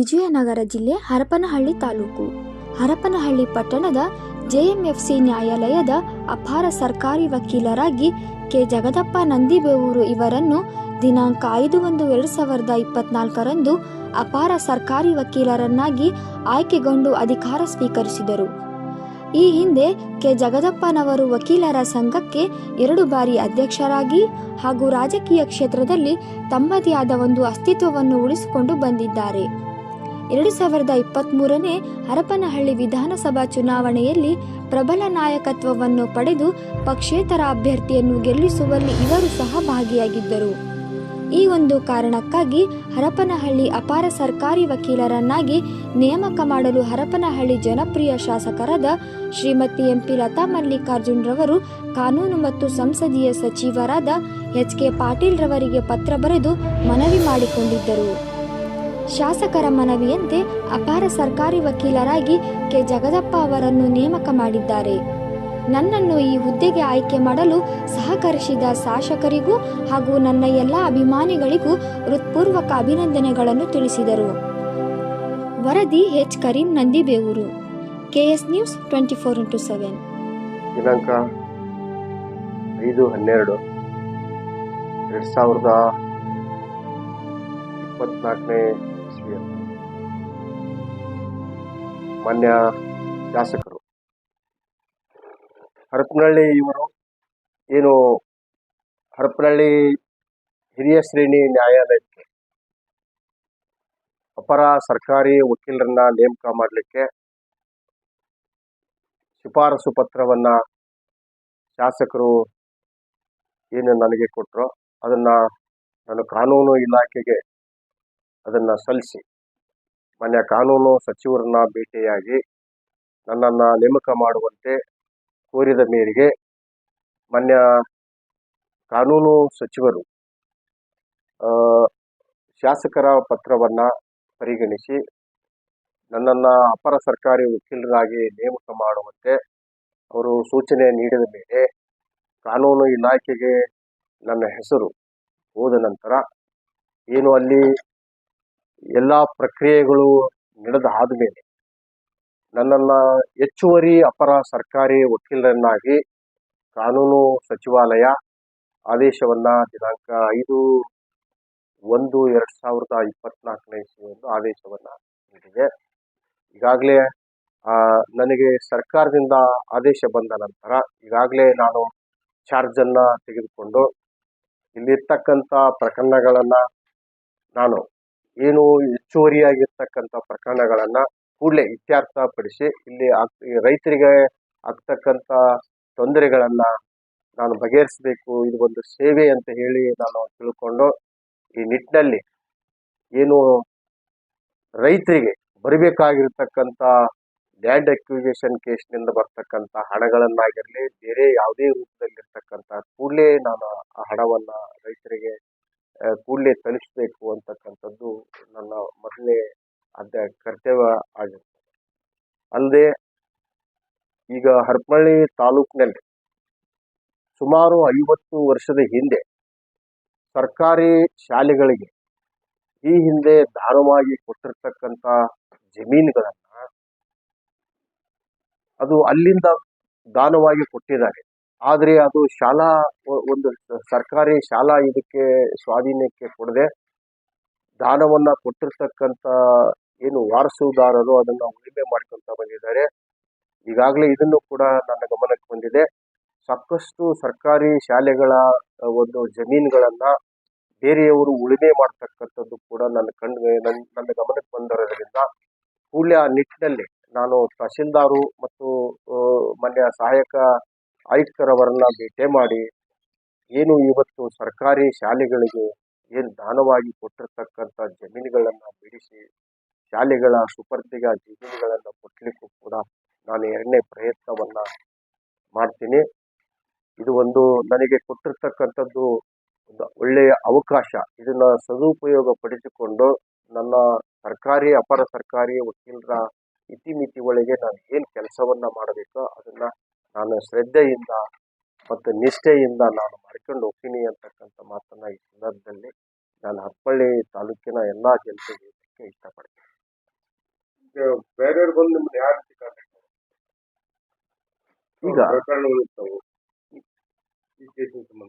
ವಿಜಯನಗರ ಜಿಲ್ಲೆ ಹರಪನಹಳ್ಳಿ ತಾಲೂಕು. ಹರಪನಹಳ್ಳಿ ಪಟ್ಟಣದ ಜೆಎಂಎಫ್ಸಿ ನ್ಯಾಯಾಲಯದ ಅಪಾರ ಸರ್ಕಾರಿ ವಕೀಲರಾಗಿ ಕೆ. ಜಗದಪ್ಪ ನಂದಿಬೇವೂರು ಇವರನ್ನು ದಿನಾಂಕ ಐದು ಒಂದು ಎರಡು ಸಾವಿರದ ಇಪ್ಪತ್ನಾಲ್ಕರಂದು ಅಪಾರ ಸರ್ಕಾರಿ ವಕೀಲರನ್ನಾಗಿ ಆಯ್ಕೆಗೊಂಡು ಅಧಿಕಾರ ಸ್ವೀಕರಿಸಿದರು. ಈ ಹಿಂದೆ ಕೆ. ಜಗದಪ್ಪನವರು ವಕೀಲರ ಸಂಘಕ್ಕೆ ಎರಡು ಬಾರಿ ಅಧ್ಯಕ್ಷರಾಗಿ ಹಾಗೂ ರಾಜಕೀಯ ಕ್ಷೇತ್ರದಲ್ಲಿ ತಮ್ಮದೇ ಆದ ಒಂದು ಅಸ್ತಿತ್ವವನ್ನು ಉಳಿಸಿಕೊಂಡು ಬಂದಿದ್ದಾರೆ. ಎರಡು ಸಾವಿರದ ಇಪ್ಪತ್ತ್ಮೂರನೇ ಹರಪನಹಳ್ಳಿ ವಿಧಾನಸಭಾ ಚುನಾವಣೆಯಲ್ಲಿ ಪ್ರಬಲ ನಾಯಕತ್ವವನ್ನು ಪಡೆದು ಪಕ್ಷೇತರ ಅಭ್ಯರ್ಥಿಯನ್ನು ಗೆಲ್ಲಿಸುವಲ್ಲಿ ಇವರು ಸಹ ಭಾಗಿಯಾಗಿದ್ದರು. ಈ ಒಂದು ಕಾರಣಕ್ಕಾಗಿ ಹರಪನಹಳ್ಳಿ ಅಪಾರ ಸರ್ಕಾರಿ ವಕೀಲರನ್ನಾಗಿ ನೇಮಕ ಮಾಡಲು ಹರಪನಹಳ್ಳಿ ಜನಪ್ರಿಯ ಶಾಸಕರಾದ ಶ್ರೀಮತಿ ಎಂಪಿ ಲತಾ ಮಲ್ಲಿಕಾರ್ಜುನ್ ರವರು, ಕಾನೂನು ಮತ್ತು ಸಂಸದೀಯ ಸಚಿವರಾದ ಎಚ್ ಕೆ ಪಾಟೀಲ್ ರವರಿಗೆ ಪತ್ರ ಬರೆದು ಮನವಿ ಮಾಡಿಕೊಂಡಿದ್ದರು. ಶಾಸಕರ ಮನವಿಯಂತೆ ಅಪಾರ ಸರ್ಕಾರಿ ವಕೀಲರಾಗಿ ಕೆ. ಜಗದಪ್ಪ ಅವರನ್ನು ನೇಮಕ ಮಾಡಿದ್ದಾರೆ. ನನ್ನನ್ನು ಈ ಹುದ್ದೆಗೆ ಆಯ್ಕೆ ಮಾಡಲು ಸಹಕರಿಸಿದ ಶಾಸಕರಿಗೂ ಹಾಗೂ ನನ್ನ ಎಲ್ಲ ಅಭಿಮಾನಿಗಳಿಗೂ ಹೃತ್ಪೂರ್ವಕ ಅಭಿನಂದನೆಗಳನ್ನು ತಿಳಿಸಿದರು. ವರದಿ H Karim Nandibevur. K S news twenty four into seven. ದಿನಾಂಕ ಐದು ಹನ್ನೆರಡು ಎರಡು ಸಾವಿರದ ಇಪ್ಪತ್ನಾಲ್ಕನೇ ಇಸ್ವಿಯಲ್ಲಿ ಮಾನ್ಯ ಶಾಸಕರು. ಹರಪನಹಳ್ಳಿ ಇವರು ಏನು ಹರಪನಹಳ್ಳಿ ಹಿರಿಯ ಶ್ರೇಣಿ ನ್ಯಾಯಾಲಯಕ್ಕೆ ಅಪರ ಸರ್ಕಾರಿ ವಕೀಲರನ್ನ ನೇಮಕ ಮಾಡಲಿಕ್ಕೆ ಶಿಫಾರಸು ಪತ್ರವನ್ನ ಶಾಸಕರು ಏನು ನನಗೆ ಕೊಟ್ಟರು ಅದನ್ನು ನಾನು ಕಾನೂನು ಇಲಾಖೆಗೆ ಅದನ್ನು ಸಲ್ಲಿಸಿ. ಮಾನ್ಯ ಕಾನೂನು ಸಚಿವರನ್ನ ಭೇಟಿಯಾಗಿ ನನ್ನನ್ನು ನೇಮಕ ಮಾಡುವಂತೆ ಕೋರಿದ ಮೇರೆಗೆ ಮಾನ್ಯ ಕಾನೂನು ಸಚಿವರು ಶಾಸಕರ ಪತ್ರವನ್ನು ಪರಿಗಣಿಸಿ ನನ್ನನ್ನು ಅಪರ ಸರ್ಕಾರಿ ವಕೀಲರಾಗಿ ನೇಮಕ ಮಾಡುವಂತೆ ಅವರು ಸೂಚನೆ ನೀಡಿದ ಮೇಲೆ ಕಾನೂನು ಇಲಾಖೆಗೆ ನನ್ನ ಹೆಸರು ಹೋದ ನಂತರ ಏನು ಅಲ್ಲಿ ಎಲ್ಲ ಪ್ರಕ್ರಿಯೆಗಳು ನಡೆದ ಆದಮೇಲೆ ನನ್ನನ್ನು ಹೆಚ್ಚುವರಿ ಅಪರ ಸರ್ಕಾರಿ ವಕೀಲರನ್ನಾಗಿ ಕಾನೂನು ಸಚಿವಾಲಯ ಆದೇಶವನ್ನು ದಿನಾಂಕ ಐದು ಒಂದು ಎರಡು ಸಾವಿರದ ಇಪ್ಪತ್ನಾಲ್ಕನೇ ಇಸ್ವಿಯಂದು ಆದೇಶವನ್ನು ನೀಡಿದೆ. ಈಗಾಗಲೇ ನನಗೆ ಸರ್ಕಾರದಿಂದ ಆದೇಶ ಬಂದ ನಂತರ ಈಗಾಗಲೇ ನಾನು ಚಾರ್ಜನ್ನು ತೆಗೆದುಕೊಂಡು ಇಲ್ಲಿರ್ತಕ್ಕಂಥ ಪ್ರಕರಣಗಳನ್ನು ನಾನು ಏನು ಹೆಚ್ಚುವರಿಯಾಗಿರ್ತಕ್ಕಂಥ ಪ್ರಕರಣಗಳನ್ನು ಕೂಡಲೇ ಇತ್ಯರ್ಥಪಡಿಸಿ ಇಲ್ಲಿ ರೈತರಿಗೆ ಆಗ್ತಕ್ಕಂಥ ತೊಂದರೆಗಳನ್ನು ನಾನು ಬಗೆಹರಿಸಬೇಕು, ಇದು ಒಂದು ಸೇವೆ ಅಂತ ಹೇಳಿ ನಾನು ತಿಳ್ಕೊಂಡು ಈ ನಿಟ್ಟಿನಲ್ಲಿ ಏನು ರೈತರಿಗೆ ಬರಬೇಕಾಗಿರ್ತಕ್ಕಂಥ ಲ್ಯಾಂಡ್ ಅಕ್ವಿಸೇಷನ್ ಕೇಸ್ನಿಂದ ಬರ್ತಕ್ಕಂಥ ಹಣಗಳನ್ನಾಗಿರಲಿ ಬೇರೆ ಯಾವುದೇ ರೂಪದಲ್ಲಿರ್ತಕ್ಕಂಥ ಕೂಡಲೇ ನಾನು ಆ ಹಣವನ್ನು ರೈತರಿಗೆ ಕೂಡಲೇ ತಲುಪಿಸ್ಬೇಕು ಅಂತಕ್ಕಂಥದ್ದು ನನ್ನ ಮೊದಲನೇ ಅದ ಕರ್ತವ್ಯ ಆಗಿರ್ತದೆ ಅಲ್ಲದೆ ಈಗ ಹರಪನಹಳ್ಳಿ ತಾಲೂಕಿನಲ್ಲಿ ಸುಮಾರು ಐವತ್ತು ವರ್ಷದ ಹಿಂದೆ ಸರ್ಕಾರಿ ಶಾಲೆಗಳಿಗೆ ಈ ಹಿಂದೆ ದಾನವಾಗಿ ಕೊಟ್ಟಿರ್ತಕ್ಕಂಥ ಜಮೀನುಗಳನ್ನು ಅದು ಅಲ್ಲಿಂದ ದಾನವಾಗಿ ಕೊಟ್ಟಿದ್ದಾರೆ. ಆದರೆ ಅದು ಶಾಲಾ ಒಂದು ಸರ್ಕಾರಿ ಶಾಲಾ ಇದಕ್ಕೆ ಸ್ವಾಧೀನಕ್ಕೆ ಕೊಡದೆ ದಾನವನ್ನು ಕೊಟ್ಟಿರ್ತಕ್ಕಂಥ ಏನು ವಾರಸುದಾರರು ಅದನ್ನ ಉಳಿಮೆ ಮಾಡ್ಕೊಂತ ಬಂದಿದ್ದಾರೆ. ಈಗಾಗಲೇ ಇದನ್ನು ಕೂಡ ನನ್ನ ಗಮನಕ್ಕೆ ಬಂದಿದೆ. ಸಾಕಷ್ಟು ಸರ್ಕಾರಿ ಶಾಲೆಗಳ ಒಂದು ಜಮೀನುಗಳನ್ನ ಬೇರೆಯವರು ಉಳಿಮೆ ಮಾಡ್ತಕ್ಕಂಥದ್ದು ಕೂಡ ನನ್ನ ಕಣ್ಣು ನನ್ನ ಗಮನಕ್ಕೆ ಬಂದಿರೋದ್ರಿಂದ ಕೂಡಲೇ ಆ ನಿಟ್ಟಿನಲ್ಲಿ ನಾನು ತಹಶೀಲ್ದಾರು ಮತ್ತು ಮಾನ್ಯ ಸಹಾಯಕ ಆಯುಕ್ತರವರನ್ನ ಭೇಟಿ ಮಾಡಿ ಏನು ಇವತ್ತು ಸರ್ಕಾರಿ ಶಾಲೆಗಳಿಗೆ ಏನು ದಾನವಾಗಿ ಕೊಟ್ಟಿರ್ತಕ್ಕಂಥ ಜಮೀನುಗಳನ್ನು ಬಿಡಿಸಿ ಶಾಲೆಗಳ ಸುಪರ್ದಿಗೆ ಜಮೀನುಗಳನ್ನು ಕೊಟ್ಟಲಿಕ್ಕೂ ಕೂಡ ನಾನು ಎರಡನೇ ಪ್ರಯತ್ನವನ್ನ ಮಾಡ್ತೀನಿ. ಇದು ಒಂದು ನನಗೆ ಕೊಟ್ಟಿರ್ತಕ್ಕಂಥದ್ದು ಒಂದು ಒಳ್ಳೆಯ ಅವಕಾಶ. ಇದನ್ನ ಸದುಪಯೋಗ ಪಡಿಸಿಕೊಂಡು ನನ್ನ ಸರ್ಕಾರಿ ಅಪರ ಸರ್ಕಾರಿ ವಕೀಲರ ಇತಿಮಿತಿ ಒಳಗೆ ನಾನು ಏನು ಕೆಲಸವನ್ನ ಮಾಡಬೇಕೋ ಅದನ್ನ ನಾನು ಶ್ರದ್ಧೆಯಿಂದ ಮತ್ತು ನಿಷ್ಠೆಯಿಂದ ನಾನು ಮಾಡ್ಕೊಂಡು ಹೋಗ್ತೀನಿ ಅಂತಕ್ಕಂಥ ಮಾತನ್ನ ಈ ಸಂದರ್ಭದಲ್ಲಿ ನಾನು ಹಪ್ಪಳ್ಳಿ ತಾಲೂಕಿನ ಎಲ್ಲ ಜನತೆಗೆ ಹೇಳಲಿಕ್ಕೆ ಇಷ್ಟಪಡ್ತೀನಿ. ಬೇರೆಯವ್ರು ಬಂದು ನಿಮ್ಮನ್ನ ಯಾವ ರೀತಿ ಕಾಂಟ್ಯಾಕ್ಟ್ ಈಗ ಪ್ರಕರಣಗಳು ಇರ್ತಾವು. ಈ ಕೇಸಿನ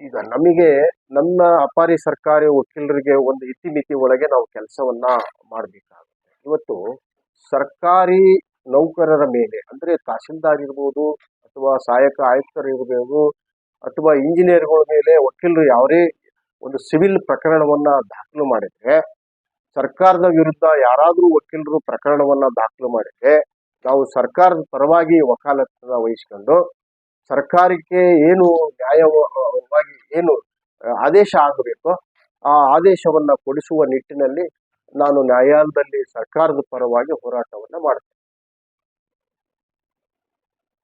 ಈಗ ನಮಗೆ ನಮ್ಮ ಅಪಾರಿ ಸರ್ಕಾರಿ ವಕೀಲರಿಗೆ ಒಂದು ಇತಿಮಿತಿ ಒಳಗೆ ನಾವು ಕೆಲಸವನ್ನ ಮಾಡಬೇಕಾಗುತ್ತೆ. ಇವತ್ತು ಸರ್ಕಾರಿ ನೌಕರರ ಮೇಲೆ, ಅಂದರೆ ತಹಶೀಲ್ದಾರ್ ಇರ್ಬೋದು ಅಥವಾ ಸಹಾಯಕ ಆಯುಕ್ತರು ಇರ್ಬೋದು ಅಥವಾ ಇಂಜಿನಿಯರ್ಗಳ ಮೇಲೆ ವಕೀಲರು ಯಾವುದೇ ಒಂದು ಸಿವಿಲ್ ಪ್ರಕರಣವನ್ನ ದಾಖಲು ಮಾಡಿದ್ರೆ, ಸರ್ಕಾರದ ವಿರುದ್ಧ ಯಾರಾದರೂ ವಕೀಲರು ಪ್ರಕರಣವನ್ನ ದಾಖಲು ಮಾಡಿದ್ರೆ ನಾವು ಸರ್ಕಾರದ ಪರವಾಗಿ ವಕಾಲತ್ತನ್ನ ವಹಿಸ್ಕೊಂಡು ಸರ್ಕಾರಕ್ಕೆ ಏನು ನ್ಯಾಯವಾಗಿ ಏನು ಆದೇಶ ಆಗಬೇಕೋ, ಆ ಆದೇಶವನ್ನ ಕೊಡಿಸುವ ನಿಟ್ಟಿನಲ್ಲಿ ನಾನು ನ್ಯಾಯಾಲಯದಲ್ಲಿ ಸರ್ಕಾರದ ಪರವಾಗಿ ಹೋರಾಟವನ್ನ ಮಾಡ್ತೇನೆ.